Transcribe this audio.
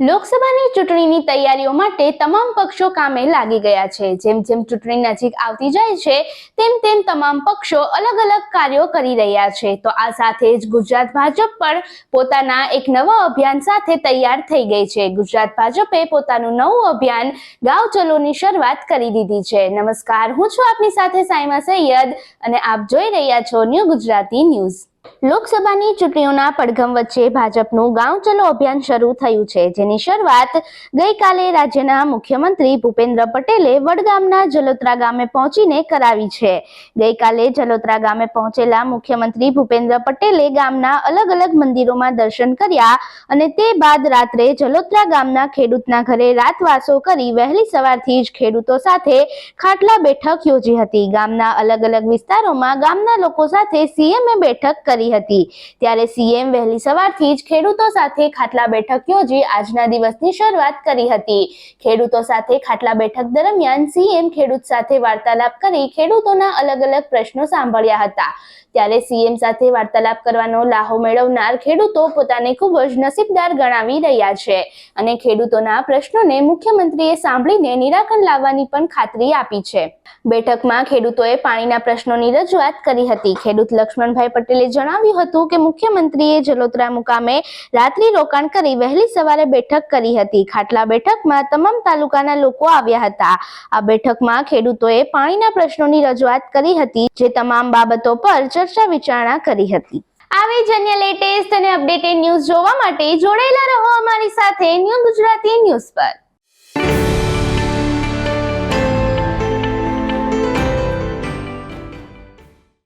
લોકસભાની ચૂંટણીની તૈયારીઓ માટે તમામ પક્ષો કામે લાગી ગયા છે. જેમ જેમ ચૂંટણી નજીક આવતી જાય છે, તેમ તેમ તમામ પક્ષો અલગ અલગ કાર્યો કરી રહ્યા છે. તો આ સાથે જ ગુજરાત ભાજપ પણ પોતાના એક નવા અભિયાન સાથે તૈયાર થઈ ગઈ છે. ગુજરાત ભાજપે પોતાનું નવું અભિયાન ગાંવ ચલોની શરૂઆત કરી દીધી છે. નમસ્કાર, હું છું આપની સાથે સાયમા સૈયદ અને આપ જોઈ રહ્યા છો ન્યૂ ગુજરાતી ન્યૂઝ. લોકસભાની ચૂંટણીઓના પડઘમ વચ્ચે ભાજપનું ગાંવ ચલો અભિયાન શરૂ થયું છે, જેની શરૂઆત ગઈકાલે રાજ્યના મુખ્યમંત્રી ભૂપેન્દ્ર પટેલે વડગામના જલોત્રા ગામે પહોંચીને કરાવી છે. ગઈકાલે જલોત્રા ગામે પહોંચેલા મુખ્યમંત્રી ભૂપેન્દ્ર પટેલે ગામના અલગ અલગ મંદિરોમાં દર્શન કર્યા અને તે બાદ રાત્રે જલોત્રા ગામના ખેડૂતના ઘરે રાતવાસો કરી વહેલી સવારથી જ ખેડૂતો સાથે ખાટલા બેઠક યોજી હતી. ગામના અલગ અલગ વિસ્તારોમાં ગામના લોકો સાથે સીએમએ બેઠક કરી હતી. ત્યારે સીએમ વહેલી સવારથી જ ખેડૂતો સાથે ખાટલા બેઠક યોજી આજના દિવસની શરૂઆત કરી હતી. ખેડૂતો સાથે ખાટલા બેઠક દરમિયાન સીએમ ખેડૂત સાથે વાર્તાલાપ કરી ખેડૂતોના અલગ અલગ પ્રશ્નો સાંભળ્યા હતા. ત્યારે સીએમ સાથે વાર્તાલાપ કરવાનો લાહો મેળવનાર ખેડૂતો પોતાને ખૂબ જ નસીબદાર ગણાવી રહ્યા છે અને ખેડૂતોના પ્રશ્નોને મુખ્યમંત્રીએ સાંભળીને નિરાકરણ લાવવાની પણ ખાતરી આપી છે. બેઠકમાં ખેડૂતોએ પાણીના પ્રશ્નોની રજૂઆત કરી હતી. ખેડૂત લક્ષ્મણભાઈ પટેલે જણાવ્યું હતું કે મુખ્યમંત્રીએ જલોત્રા મુકામે રાત્રિ રોકાણ કરી વહેલી સવારે બેઠક કરી હતી. ખાટલા બેઠકમાં તમામ તાલુકાના લોકો આવ્યા હતા. આ બેઠકમાં ખેડૂતોએ પાણીના પ્રશ્નોની રજૂઆત કરી હતી. જે તમામ બાબતો પર ચર્ચા વિચારણા કરી હતી. આવી જ અન્ય લેટેસ્ટ અને અપડેટેડ ન્યૂઝ જોવા માટે જોડાયેલા રહો અમારી સાથે ન્યૂ ગુજરાતી ન્યૂઝ પર.